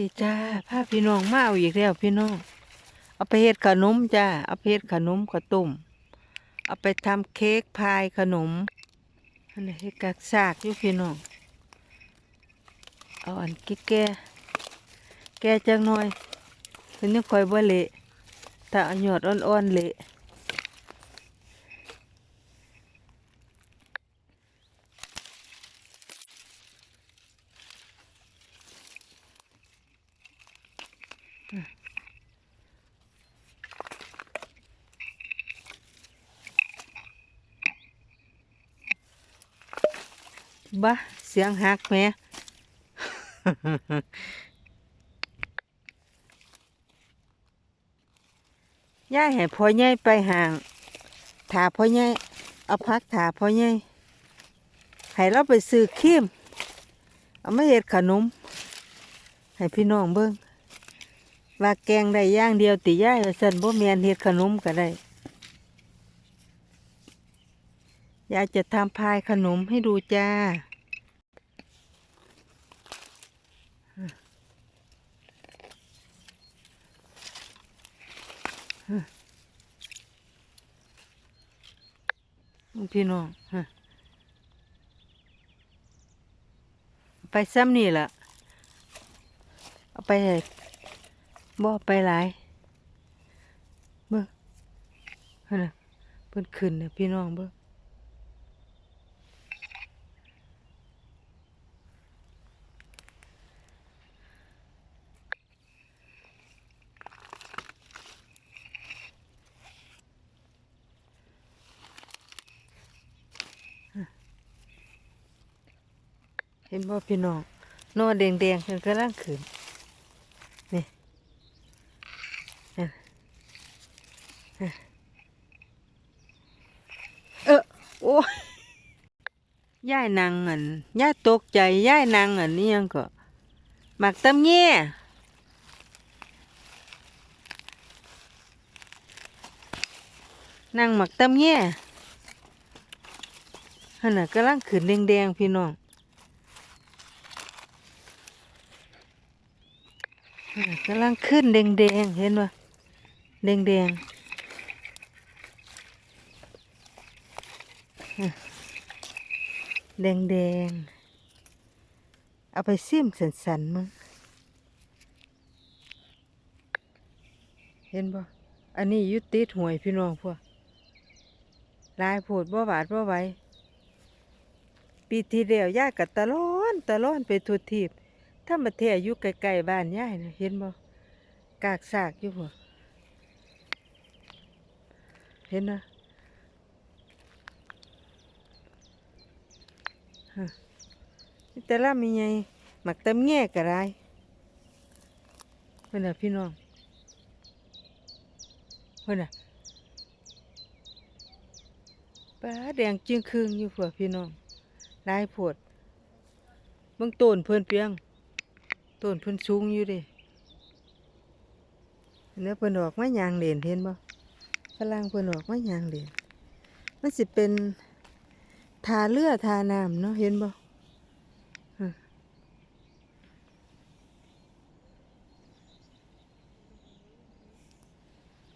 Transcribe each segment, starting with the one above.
ดีจ้าพาพี่น้องมาเอาอีกแล้วพี่น้อง เอาไปเฮ็ดขนมจ้า เอาไปเฮ็ดขนมข้าวต้ม เอาไปทำเค้กพายขนมอันนี้เฮ็ดกักซากอยู่พี่น้อง เอาอันกิ๊กแก่แก่จังหน่อยเพิ่นยังคอยบ่เละถ้าเอายอดอ่อนๆเละ บ้าเสียงหักแม่ย่าให้พ่อใหญ่ไปห่างถาพ่อใหญ่เอาพักถาพ่อใหญ่ให้เราไปซื้อครีมเอามาเฮ็ดขนม ให้พี่น้องเบิ่งว่าแกงได้ย่างเดียวติย่ายว่าซั่นบ่แม่นเฮ็ดขนมก็ได้ยายจะทำพายขนมให้ดูจ้า พี่น้องไปซ้ำนี่แหละเอาไปบ่เอไปหลายเบิ่งหั่นะเพิ่นขึ้นน่ะพี่น้องเบิ่ง ห็นบ่พี่น้องนอแดงๆเพิ่นกำลังขึ้นนี่เออเออโอ้ยย่ายนางอันย่ายตกใจย่ายนางอันนี้ยังก็หมักตำแง่นางหมักตำแง่หั่นน่ะกำลังขึ้นแดงๆพี่น้อง อ่า กำลังขึ้นแดงๆ เห็นปะแดงๆ แดงๆ เอาไปซิมสันๆมึงเห็นปะอันนี้ยุติดหวยพี่น้องพวกลายโผดบ่บาดบ่ไหวปีที่แล้วยากับตะล้อนตะล้อนไปทุกทีบ ถ้ามาเทศอยู่ไกลๆบ้านยายนะเห็นบ่กากซากอยู่บ่เห็นนะฮะนี่แต่ละมีไงหมักตำแง่กระไรเพื่อนน่ะพี่น้องเพื่อนน่ะป้าแดงจึงครึงอยู่เผัวพี่น้องลายผดเบิ่งต้นเพื่อนเพียง ต้นเพิ่นสูงอยู่ดิเนื้อเพิ่นออกมายางเหรนเห็นบ่ฝรั่งเพิ่นออกมายางเหรนมันสิเป็นทาเลือทาน้ำเนาะเห็นบ่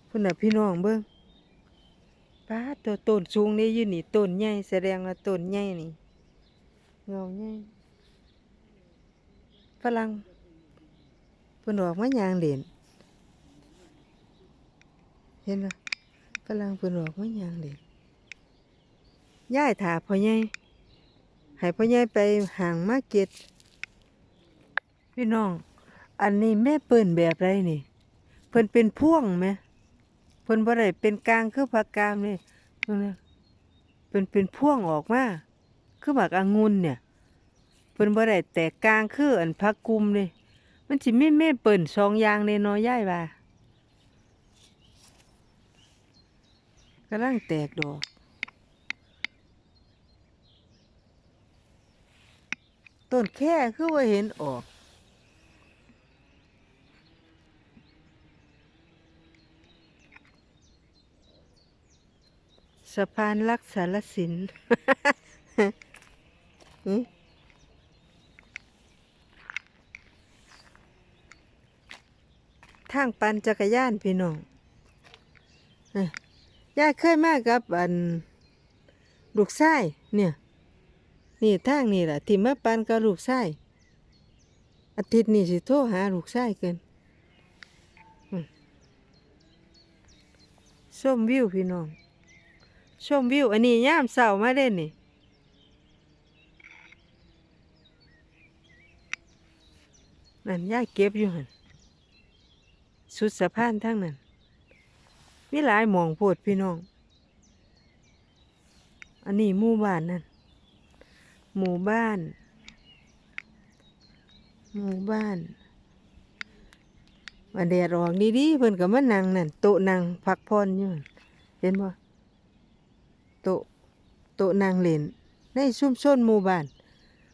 พิ่นน่ะพี่น้องเบิ่งป้าตัวต้นสูงนี่ยู่นี่ต้นใหญ่แสดงว่าต้นใหญ่นี่เงาใหญ่ฝรั่ง พิ่นออกมายางเด่นเห็นบ่ฝรั่งเพิ่นออกมายางเด่นย้ายถาพ่อใหญ่ให้พ่อใหญ่ไปห่างมาเก็ตพี่น้อง อันนี้แม่เปิ้นแบบไรนี่ เพิ่นเป็นพ่วงไหมเพิ่นบ่ได้เป็นกลางคือผักกามนี่เพิ่นเพิ่นเป็นพ่วงออกมาคือหมากองุ่นเนี่ย เพิ่นบ่ได้แตกกลางคืออันผักกุมนี่ มันสิไม่แม่เปิ่นสองอย่างในน้อยย่ายว่ากำลังแตกดอกต้นแค่คือว่าเห็นออกสะพานรักษารสิน หึ ทางปั่นจักรยานพี่น้องอ้ยยายเคยมากับอันลูกชายเนี่ย นี่ทางนี่แหละที่มาปั่นกับลูกชายอาทิตย์นี้สิโทรหาลูกชายเกินอืมชมวิวพี่น้องชมวิว อันนี้ย่ามเช้ามาเด่นนี่นั่นยายเก็บอยู่หัน สุดสะพานทั้งนั้น มีหลายหมองโพดพี่น้อง อันนี้หมู่บ้านนั่น หมู่บ้าน หมู่บ้านมาแดดออกดีๆเพิ่นก็มานั่งนั่นโต๊ะนั่งพักผ่อนอยู่นเห็นบ่โต๊ะโต๊ะนั่งเล่นในชุมชนหมู่บ้าน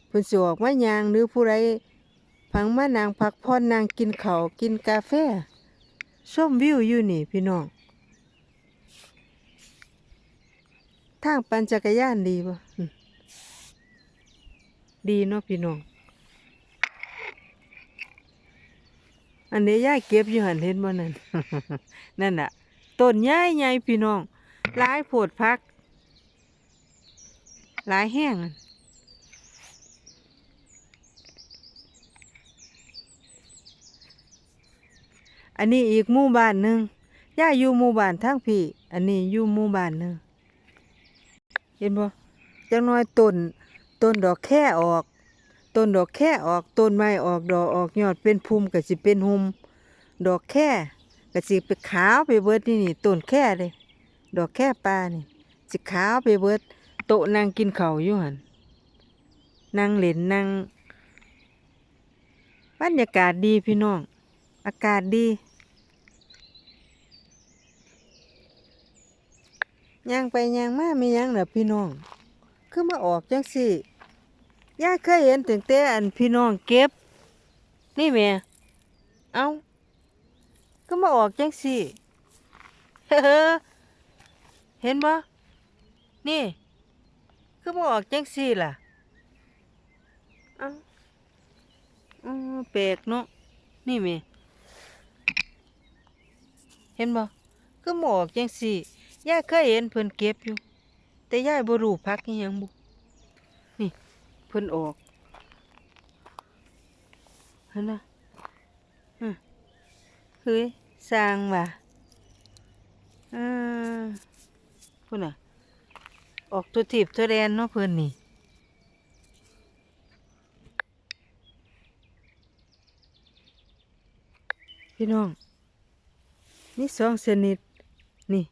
เพิ่นสิออกมายางหรือผู้ใดพังมานางพักผ่อนนางกินเขากินกาแฟ ชมวิวอยู่นี่พี่น้อง ทางปั่นจักรยานดีบ่ดีเนาะพี่น้อง อันนี้ย่าเก็บอยู่หันเห็นบ่นั่น นั่นน่ะ ต้นใหญ่ใหญ่พี่น้องหลายโพดพักหลายแห้ง อันนี้อีกหมู่บ้านหนึ่งย่าอยู่หมู่บ้านทางพี่ อันนี้อยู่หมู่บ้านหนึ่งเห็นบ่จังน้อยต้นต้นดอกแค่ออกต้นดอกแค่ออกต้นไม้ออกดอกออกยอดเป็นภูมิก็สิเป็นหุมดอกแค่ก็สิไปขาวไปเบิดนี่นี่ต้นแค่เลยดอกแค่ปลานี่สิขาวไปเบิดโตนั่งกินเขาอยู่หันนั่งเล่นนั่งบรรยากาศดีพี่น้อง อากาศดีย่างไปย่างมาไม่ย่างเหรอพี่น้องคือมาออกจังสิย่าเคยเห็นถึงแต่อันพี่น้องเก็บ นี่แม่เอาก็มาออกจังสิเฮ้อเห็นบ่นี่คือมาออกจังสิล่ะเอาอือแปลกเนาะนี่แม่ เห็นบ่ก็หมอกจังสี่ยายเคยเห็นเพิ่นเก็บอยู่ แต่ยายบ่รู้พักอีหยังบุนี่เพิ่นออกเห็นนะอือเฮ้ยสร้างว่ะอ่าพุ่นน่ะ ออกตัวถีบตัวแดนเนาะเพิ่นนี่พี่น้อง นี่สองชนิดนี่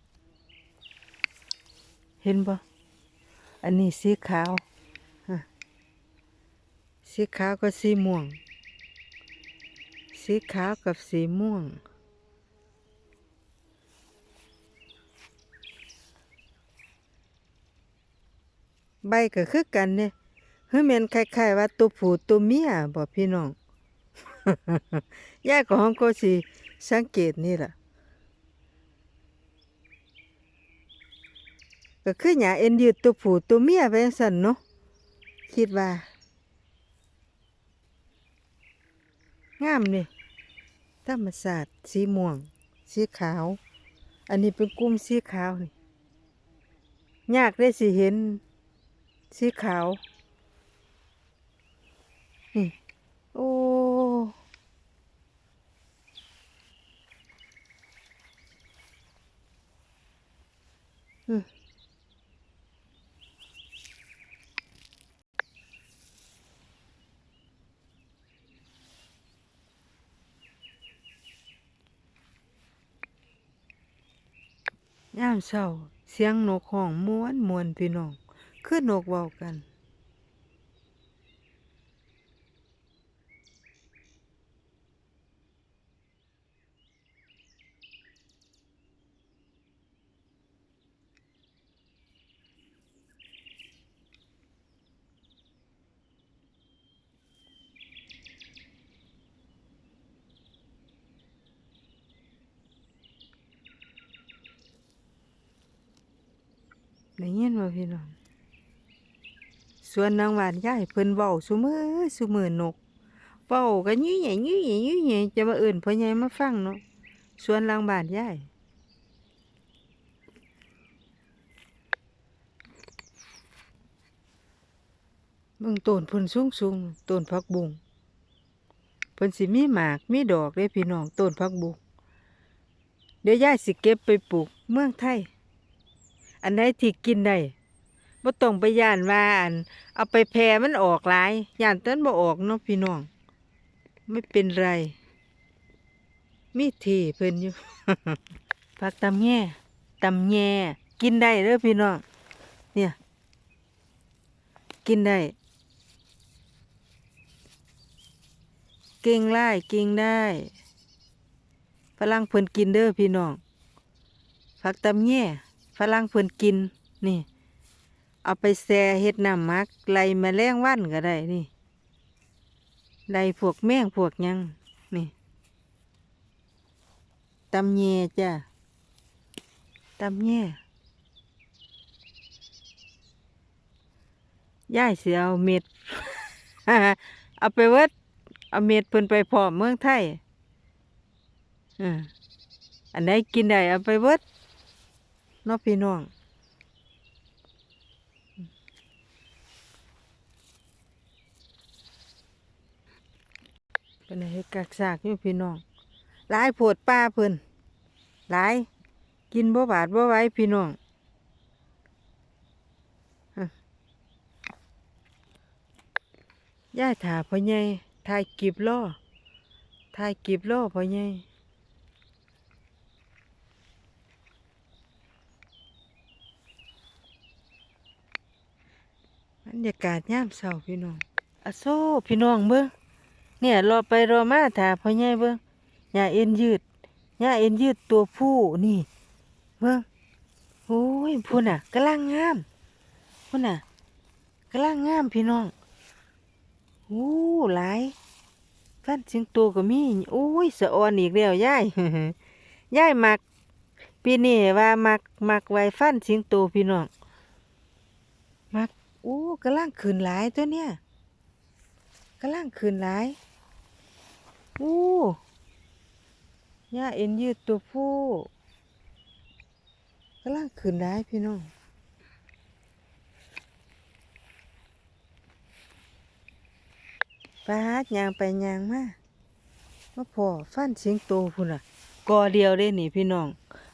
เห็นบ่อันนี้สีขาวสีขาวกับสีม่วง สีขาวกับสีม่วง ใบก็คือกันเนี่ยเฮ้ยแมนคล้ายๆว่าตัวผู้ตัวเมียบ่พี่น้อง ยายของก็สิสังเกตนี่ล่ะ ก็คือหยาเอ็นยืดตัวผู้ตัวเมียไปจังซั่นเนาะคิดว่างามนี่ธรรมศาสตร์สีม่วง สีขาว อันนี้เป็นกลุ่มสีขาวนี่ยากได้สิเห็น สีขาวนี่โอ้อืม ยามเช้า เสียงนกห้องม้วนมวนพี่น้องคือนกเว้ากัน ได้ยินบ่พี่น้องส่วนนางหวานยายเพิ่นเว้าซุมือซุมือนกเว้ากันยี่หยังยี่หยังยี่หยังจะมาเอิ้นพ่อใหญ่มาฟังเนาะสวนหลังบ้านยายเบิ่งต้นพิ่นสูงๆต้นผักบุงเพิ่นสิมีหมากมีดอกเด้พี่น้องต้นผักบุงเดี๋ยวยายสิเก็บไปปลูกเมืองไทย อันไหนที่กินได้บ่ต้องไปย่านว่าอันเอาไปแพร่มันออกหลายย่านต้นบ่ออกเนาะพี่น้อง ไม่เป็นไร มีทีเพิ่นอยู่ ผักตำแง่ตำแง่กินได้เด้อพี่น้อง เนี่ย กินได้ เก่งไล่เก่งได้ฝรั่งเพิ่นกินเด้อพี่น้องผักตำแง่ ฝรั่งเพิ่นกินนี่ เอาไปแช่เฮ็ดน้ำหมักไล่มาแมลงวันก็ได้นี่ไล่พวกแมงพวกยังนี่ตำแย่จ้ะตำแย่ย่ายเสิเอาเม็ด เอาไปเวิดเอาเม็ดเพิ่นไปพร้อมเมืองไทยอันไหนกินได้เอาไปเวิด เนาะพี่น้องเป็นเฮ็ดกักซากอยู่พี่น้องหลายโพดป้าเพิ่นหลายกินบ่บาดบ่ไว้พี่น้องย่ายถาพ่อใหญ่ถ่ายกีบล้อถ่ายกีบล้อพ่อใหญ่ บรรยากาศยามเช้าพี่น้องอโซพี่น้องเบิ่งเนี่ยรอไปรอมาถาพ่อใหญ่เบิ่งหญ้าเอ็นยืดหญ้าเอ็นยืดตัวผู้นี่เบิ่งโอ้ยพุ่นน่ะกำลังงามพุ่นน่ะกำลังงามพี่น้องโอ้หลายฟันสิงโตก็มีโอ้ยสะออนอีกแล้วยายยายมักปีนี้ว่ามักมักไว้ฟันสิงโตพี่น้อง อู้กำลังขึ้นหลายตัวเนี่ยกำลังขึ้นหลายอู้ย่าเอ็นยืดตัวผู้กำลังขึ้นหลายพี่น้องปาดยางไปยางมามาพอฟันเสียงโตพุ่นอะกอเดียวเด้นี่พี่น้อง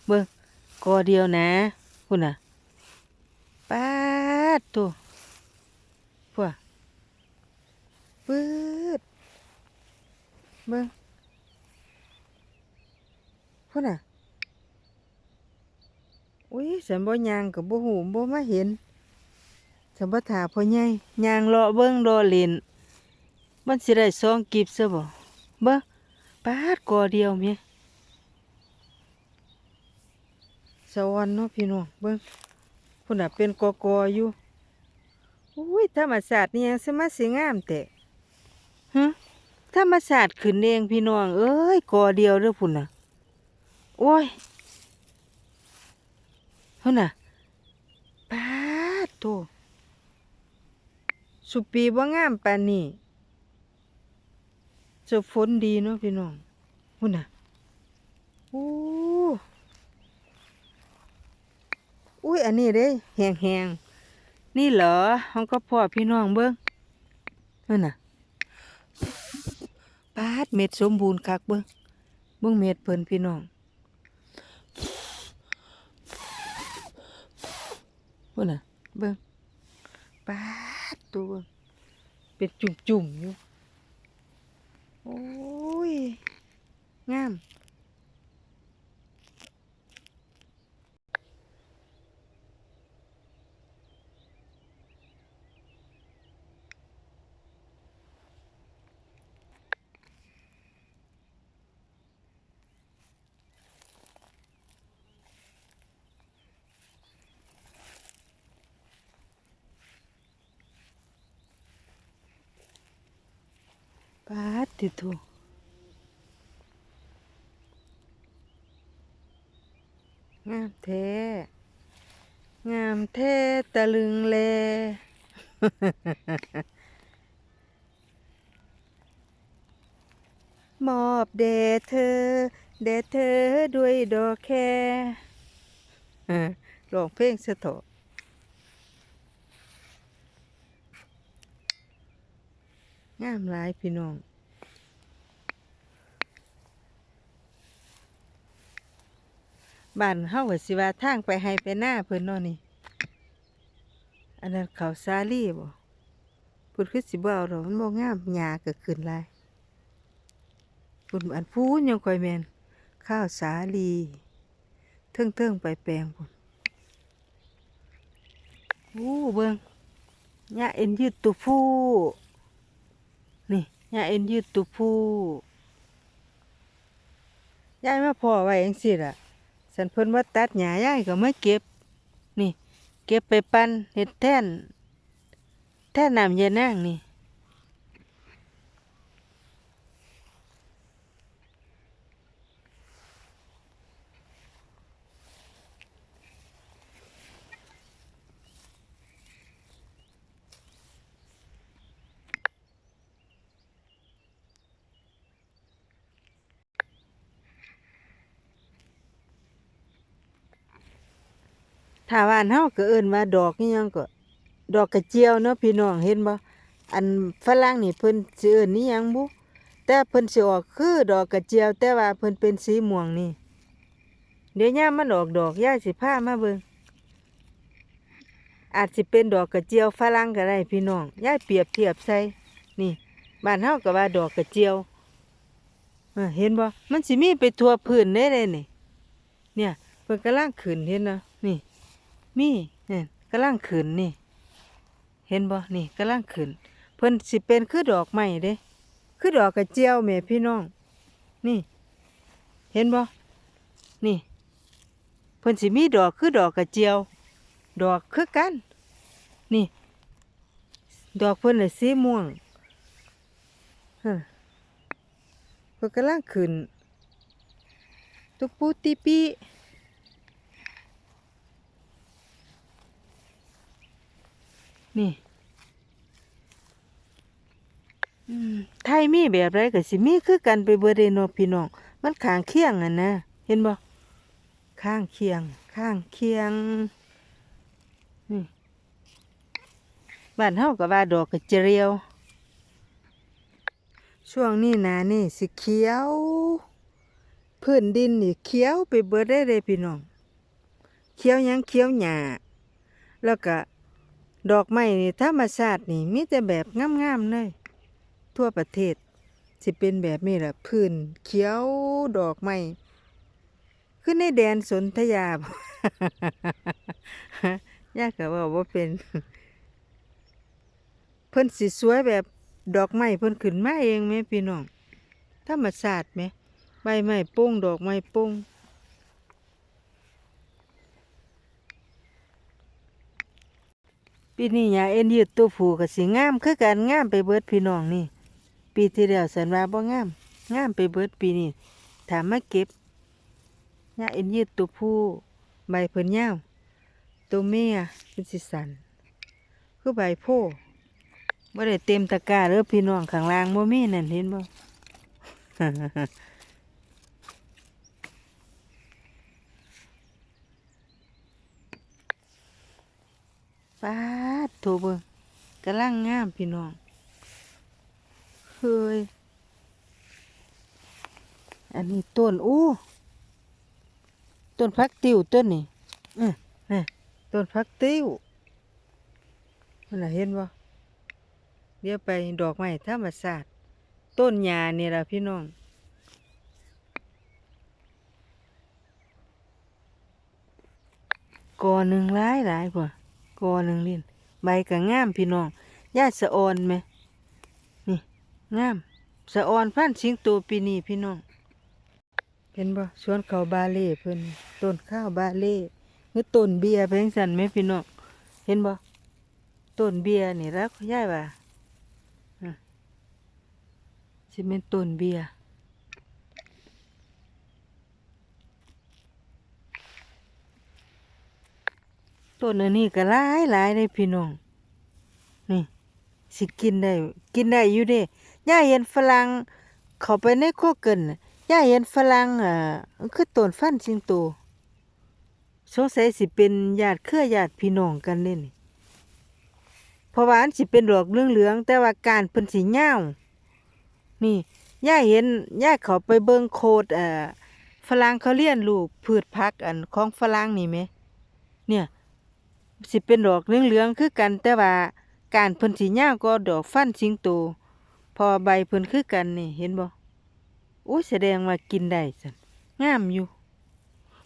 เบิ่งกอเดียวนะพุ่นอะปาดตัวพวก ปืดเบิ่งพุ่นน่ะอุ้ยฉันบ่ยางกับบ่หูบ่มาเห็นฉันบ่ถาพ่อใหญ่ยางรอเบิ่งรอเล่นมันสิได้ซองกีบซะบ่เบิ่งปาดกอเดียวม่สวรรค์เนาะพี่น้องเบิ่งพุ่นน่ะเป็นกอกออยู่อุ้ยธรรมศาสตร์นี่ยังสมาสิงามแต่ ฮะธรรมศาสตร์ขึ้นเองพี่น้อง เอ้ยกอเดียวเด้อพุ่นน่ะ โอ้ยเฮ้น่ะปาดโตสุปีบ่างามปานนี้จะฝนดีเนาะพี่น้องพุ่นน่ะโอ้อุ้ยอันนี้เด้แหงๆนี่เหรอห้องก็พ่อพี่น้องเบิ้งนั่นน่ะ ปาดเม็ดสมบูรณ์คักเบิ้งเบิ้งเม็ดเพิ่นพี่น้องเพุ่งน่ะเบิ้งปาดตัวเบิ่งเป็นจุ่มๆอยู่ โอ้ย งาม ติโทงามแท้งามแท้ตะลึงแลมอบแด่เธอแด่เธอด้วยดอกแคเออร้องเพลงสะเถาะงามหลายพี่น้อง บ้านเฮาก็สิว่าทางไปให้ไปหน้าเพิ่นเนาะนี่ อันนั้นเขาวสาลีบ่พิ่นคือสิบ่เอาดอกมันบ่งามหญ้าก็ขึ้นหลายพิ่นอันพูนยังค่อยแม่นข้าวสาลีเทิงๆไปแปลงพุ่นโอ้เบิ่งหญ้าเอ็นยืดตัวฟูนี่หญ้าเอ็นยืดตัวฟูยายมาพอไว้จังซี่ล่ะ สันเพิ่นว่าตัดหญ้ายายก็มาเก็บ นี่ เก็บไปปั่นเห็ดแท่นแท่นน้ำยานางนี่ ถ้าว่านเฮาก็เอิ้นว่าดอกนี่ยังก็ดอกกระเจียวเนาะพี่น้องเห็นบ่อันฝรั่งนี่เพิ่นสิเอิ้นนี่ยังบุแต่เพิ่นสิออกคือดอกกระเจียว แต่ว่าเพิ่นเป็นสีม่วงนี่ เดี๋ยวยามมันออกดอกย่าสิพามาเบิ่งอาจสิเป็นดอกกระเจียวฝรั่งก็ได้พี่น้องย่าเปรียบเทียบใส่นี่บ้านเฮาก็ว่าดอกกระเจียวเห็นบ่มันสิมีไปทั่วพื้นได้เลยนี่ เนี่ยเพิ่นกำลังขึ้นเห็นเนาะนี่ มีเนี่ยกำลังขึ้นนี่ เห็นบ่นี่กำลังขึ้นเพิ่นสิเป็นคือดอกไม้เด้ คือดอกกระเจียวแม่พี่น้อง นี่ เห็นบ่นี่ เพิ่นสิมีดอกคือดอกกระเจียว ดอกคือกัน นี่ ดอกเพิ่นน่ะสีม่วงฮะเพิ่นกำลังขึ้นตุปูติปี นี่ไทยมีแบบไรก็สิมีคือกันไปเบิดเดนาะพี่น้อง มันข้างเคียงอะนะ เห็นบ่ข้างเคียง ข้างเคียงนี่บ้านเฮาก็ว่าดอกกระเจียว ช่วงนี้นานี่สิเขียว พื้นดินนี่เขียวไปเบิดได้เลยพี่น้อง เขียวยังเขียวหญ้าแล้วก็ ดอกไม้นี่ธรรมชาตินี่มีแต่แบบงามๆเลย ทั่วประเทศสิเป็นแบบนี้แหละพื้นเขียวดอกไม้ขึ้นในแดนสนธยาบยากก็ว่าว่าเป็น เพิ่นสิสวยแบบดอกไม้เพิ่นขึ้นมาเองไหมพี่น้องธรรมชาติไหมใบไม้โป่งดอกไม้โป่ง ปีนี้ยาเอ็นยืดตัวผูก็สิงามคือกันงามไปเบิดพี่น้องนี่ ปีที่แล้วสันว่าบ่งามงามไปเบิดปีนี้ถามมาเก็บยาเอ็นยืดตัวผู้ใบเพิ่นยาวตัวเมียเป็นสิสันคือใบโพธิ์บ่ได้เต็มตะกร้าเด้อพี่น้องข้างล่างบ่มีนั่นเห็นบ่ ป้าดโถเบิ่งกำลังงามพี่น้องเฮ้ยอันนี้ต้นอู้ต้นพักติวต้นนี่ออนี่ต้นพักติวมันเห็นบ่เดี๋ยวไปดอกไม้ธรรมศาสตร์ต้นหญ้านี่ยละพี่น้องกอหนึ่งหลายหลายกว่า กอหนึ่งลิ้นใบก็งามพี่น้องญาติสะออนไหมนี่งามสะออนพันธุ์สิงโตปีนี้พี่น้องเห็นบ่สวนเขาบาเล่เพิ่นต้นข้าวบาเล่หรือต้นเบียร์เพียงสันไหมพี่น้องเห็นบ่ต้นเบียร์นี่แล้วย่ายว่าอะสิเป็นต้นเบียร์ ต้นอันนี้ก็หลายหลายเลยพี่น้อง นี่ สิกินได้ กินได้อยู่เด้ย่าเห็นฝรั่งเขาไปในโคเกินย่าเห็นฝรั่งอะมันคือต้นฟันสิงโตสงสัยสิเป็นญาติเครือญาติพี่น้องกันเนี่เพราะว่าอันสิเป็นดอกเหลืองๆแต่ว่าการเพิ่นสิยานี่ย่าเห็นย่าเขาไปเบิ่งโคดเอ่อฝรั่งเขาเรียนรู้พืชผักอันของฝรั่งนี่แหม สิเป็นดอกเหลืองๆคือกันแต่ว่าการเพิ่นสิยาก็ดอกฟันสิงโตพอใบเพิ่นคือกันนี่เห็นบ่โอ้แสดงว่ากินได้ซั่นงามอยู่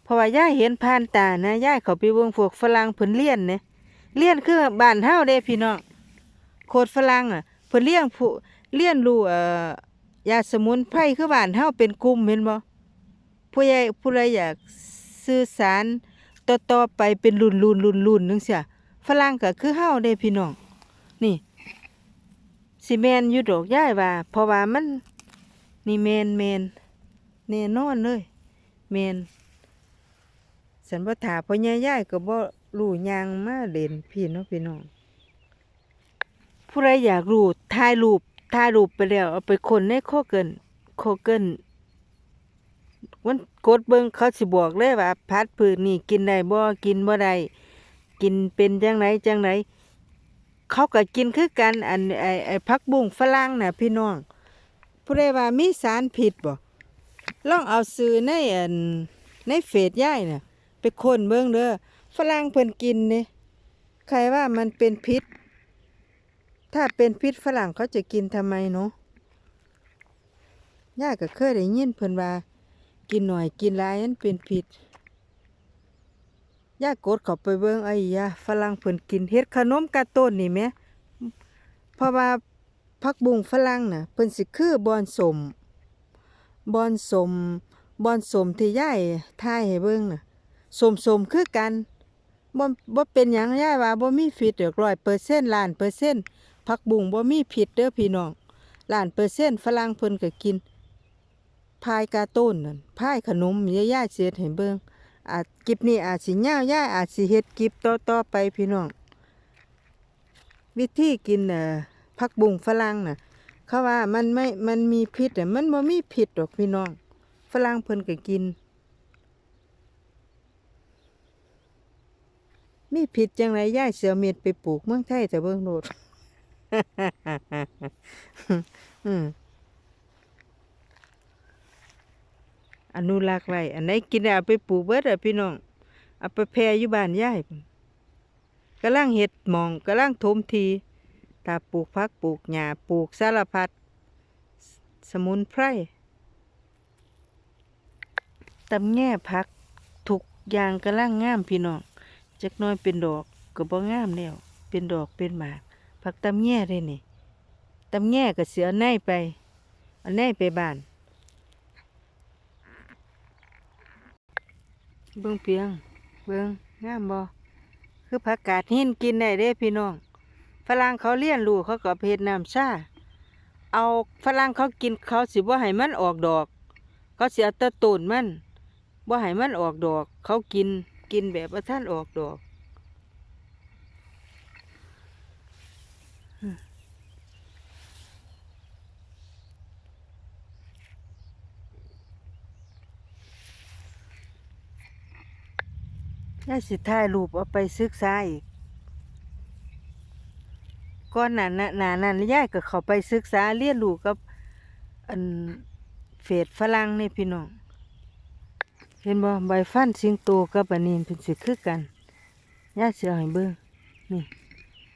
เพราะว่าย่าเห็นผ่านตานะย่าเขาไปเบิ่งพวกฝรั่งเพิ่นเลี้ยนเนี่ยเลี้ยนคือบ้านเฮาเด้พี่น้องโคตรฝรั่งอะเพิ่นเลี้ยงผู้เลี้ยนรู้เอ่อยาสมุนไพรคือบ้านเฮาเป็นกลุ่มเห็นบ่ผู้ใหญ่ผู้ใดอยากสื่อสาร ต่อๆไปเป็นรุ่นๆรุ่นๆจังซี่ฝรั่งก็คือเฮาเด้พี่น้อง นี่สิแมนอยู่ดอกย่ายว่า เพราะว่ามันนี่แมนแมนแน่นอนเลยแมนสันบ่ถาพ่อใหญ่ย่ายก็บ่รู้ยังมาเล่นพี่เนาะพี่น้องผู้ใดอยากรู้ถ่ายรูปถ่ายรูปไปแล้วเอาไปคนในโคเกินโคเกิน วันกดเบิ่งเขาสิบอกเลยว่าพัดผืนนี่กินได้บ่กินบ่ได้กินเป็นจังไดจังไดเขาก็กินคือกันอันไอไอผักบุ้งฝรั่งน่ะพี่น้องผู้ใดว่ามีสารผิดบ่ลองเอาซื้อในอันในเฟซย่ายน่ะไปค้นเบิ่งเด้อฝรั่งเพิ่นกินนี่ใครว่ามันเป็นพิษ ถ้าเป็นพิษฝรั่งเขาจะกินทำไมเนาะย่าก็เคยได้ยินเพิ่นว่า กินหน่อยกินหลายนั้นเป็นพิษย่ากดเขาไปเบิ่งไอ้ยาฝรั่งเพิ่นกินเฮ็ดขนมกาต้นนี่แหมเพราะว่าผักบุ้งฝรั่งน่ะเพิ่นสิคือบอนสมบอนสมบอนสมที่ยายทายให้เบิ่งน่ะสมสมคือกันบ่บ่เป็นหยังยายว่าบ่มีพิษเดือดร้อ100%ล้านเปอร์เซ็นต์ผักบุ้งบ่มีพิษเด้อพี่น้องล้านเปอร์เซ็นต์ฝรั่งเพิ่นก็กิน พายกาต้นนั่นพายขนมยายๆเสียให้เบิ่งอาจกิบนี่อาจสิยาย่ายอาจสิเฮ็ดกิบต่อต่อไปพี่น้อง วิธีกินเอ่อผักบุ้งฝรั่งน่ะเขาว่ามันไม่มันมีพิษอะมันบ่มีพิษดอกพี่น้อง ฝรั่งเพิ่นก็กิน มีพิษจังไรย่ายเสือเม็ดไปปลูกเมืองไทยแต่เบิ่งโลดอืม อนุรักษ์ไว้อันไหนกินได้เอาไปปลูกเบิดอะพี่น้องเอาไปแพร่อยู่บ้านยายพุ่นกำลังเฮ็ดหมองกำลังถมทีถ้าปลูกผักปลูกหญ้าปลูกสารพัดสมุนไพรตำแง่ผักทุกอย่างกำลังงามพี่น้องจักน้อยเป็นดอกก็บ่งามแล้วเป็นดอกเป็นหมากผักตำแง่ได้นี่ตำแง่ก็เสียในไปเอาในไปบ้าน เบิ้งเพียง เบิ้งงามบ่คือผักกาดหินกินได้เด้พี่น้อง ฝรั่งเขาเลี้ยนรู้เขาก็เอาไปเฮ็ดน้ำชาเอาฝรั่งเขากินเขาสิบ่ให้มันออกดอก เขาเสียตะตูนมันบ่ให้มันออกดอก เขากินกินแบบว่าท่านออกดอก ยายสิถ่ายรูปเอาไปศึกษาอีกก่อนหน้านั้นนานั้นยายก็เข้าไปศึกษาเรียนรู้กับอันเฟซฝรั่งนี่พี่น้อง เห็นบ่ใบฟันสิงโตกับอันนี้เป็นสิคือกันยายสิเอาให้เบิ่งนี่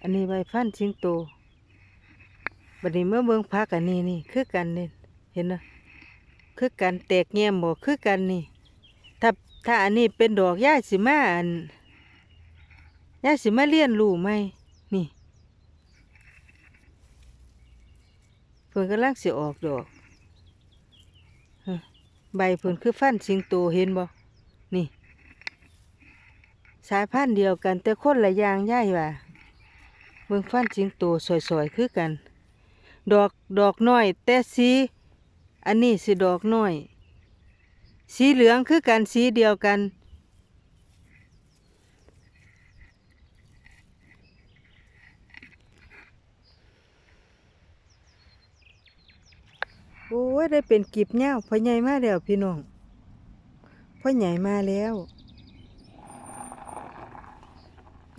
อันนี้ใบฟันสิงโตบัดนี้เมื่อเบิ่งพักอันนี้นี่คือกันนี่เห็นบ่คือกันแตกแง้มบ่คือกันนี่ ถ้าอันนี้เป็นดอกยาสิมาอันยาสิมาเรียนรู้ไหมนี่เพิ่นกำลังสิออกดอกใบเพิ่นคือฟันสิงโตเห็นบ่นี่ สายพันธุ์เดียวกัน แต่คนละอย่างย่ายว่าเบิ่งฟันสิงโตสวยๆคือกัน ดอกดอกน้อย แต่สีอันนี้สิดอกน้อย สีเหลืองคือกันสีเดียวกัน โอ้ยได้เป็นกีบเหย้าพ่อใหญ่มาแล้วพี่น้องพ่อใหญ่มาแล้ว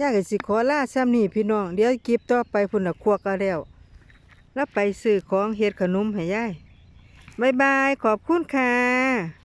ยากสิขอล่าซ้ำนี่พี่น้อง เดี๋ยวกีบต่อไปพุ่นน่ะครัวก็แล้ว แล้วไปซื้อของเฮ็ดขนมให้ยายบายบายขอบคุณค่ะ